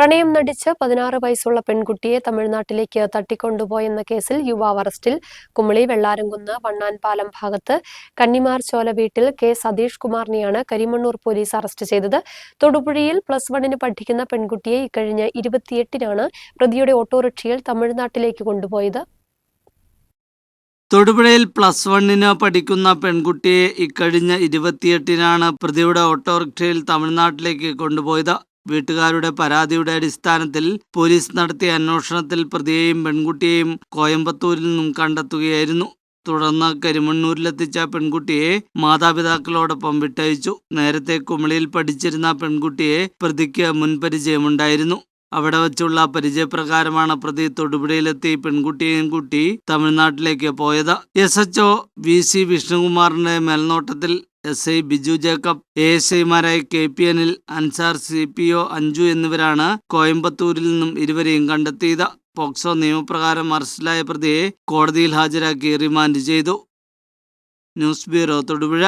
പ്രണയം നടിച്ച് പതിനാറ് വയസ്സുള്ള പെൺകുട്ടിയെ തമിഴ്നാട്ടിലേക്ക് തട്ടിക്കൊണ്ടുപോയെന്ന കേസിൽ യുവാവ് അറസ്റ്റിൽ. കുമളി വെള്ളാരംകുന്ന് വണ്ണാൻപാലം ഭാഗത്ത് കന്നിമാർ ചോല വീട്ടിൽ കെ സതീഷ് കുമാറിനെയാണ് കരിമണ്ണൂർ പോലീസ് അറസ്റ്റ് ചെയ്തത്. തൊടുപുഴയിൽ പ്ലസ് വണ്ണിന് പഠിക്കുന്ന പെൺകുട്ടിയെ ഇക്കഴിഞ്ഞ ഇരുപത്തിയെട്ടിനാണ് പ്രതിയുടെ ഓട്ടോറിക്ഷയിൽ തമിഴ്നാട്ടിലേക്ക് കൊണ്ടുപോയത്. തൊടുപുഴയിൽ പ്ലസ് വണ്ണിന് പഠിക്കുന്ന പെൺകുട്ടിയെ ഇക്കഴിഞ്ഞ ഇരുപത്തിയെട്ടിനാണ് പ്രതിയുടെ ഓട്ടോറിക്ഷയിൽ തമിഴ്നാട്ടിലേക്ക് കൊണ്ടുപോയത്. വീട്ടുകാരുടെ പരാതിയുടെ അടിസ്ഥാനത്തിൽ പോലീസ് നടത്തിയ അന്വേഷണത്തിൽ പ്രതിയെയും പെൺകുട്ടിയെയും കോയമ്പത്തൂരിൽ നിന്നും കണ്ടെത്തുകയായിരുന്നു. തുടർന്ന് കരിമണ്ണൂരിലെത്തിച്ച പെൺകുട്ടിയെ മാതാപിതാക്കളോടൊപ്പം വിട്ടയച്ചു. നേരത്തെ കുമളിയിൽ പഠിച്ചിരുന്ന പെൺകുട്ടിയെ പ്രതിക്ക് മുൻപരിചയമുണ്ടായിരുന്നു. അവിടെ വച്ചുള്ള പരിചയപ്രകാരമാണ് പ്രതി തൊടുപുഴയിലെത്തി പെൺകുട്ടിയെയും കൂട്ടി തമിഴ്നാട്ടിലേക്ക് പോയത്. S H O V C വിഷ്ണുകുമാറിന്റെ മേൽനോട്ടത്തിൽ S I Biju Jacob A S ഐമാരായ K P Anil Ansar C P O Anju എന്നിവരാണ് കോയമ്പത്തൂരിൽ നിന്നും ഇരുവരെയും കണ്ടെത്തിയത്. പോക്സോ നിയമപ്രകാരം അറസ്റ്റിലായ പ്രതിയെ കോടതിയിൽ ഹാജരാക്കി റിമാൻഡ് ചെയ്തു. News bureau Thodupuzha.